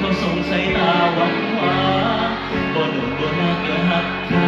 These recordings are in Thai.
เขาสงสัยตาหวั่นหวาบ่โดนบ่นักหักเขา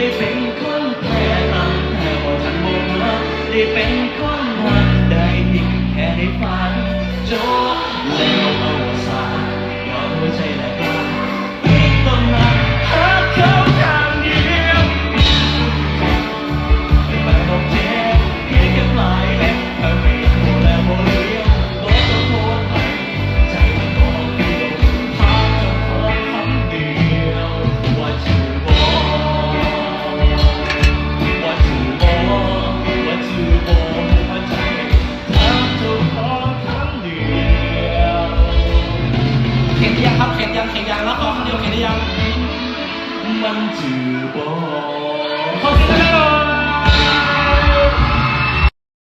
ได้เป็นคนแพ้ตั้งแต่ว่าฉันหมดรักได้เป็นคน ยกเห็นยัง มันจือบอ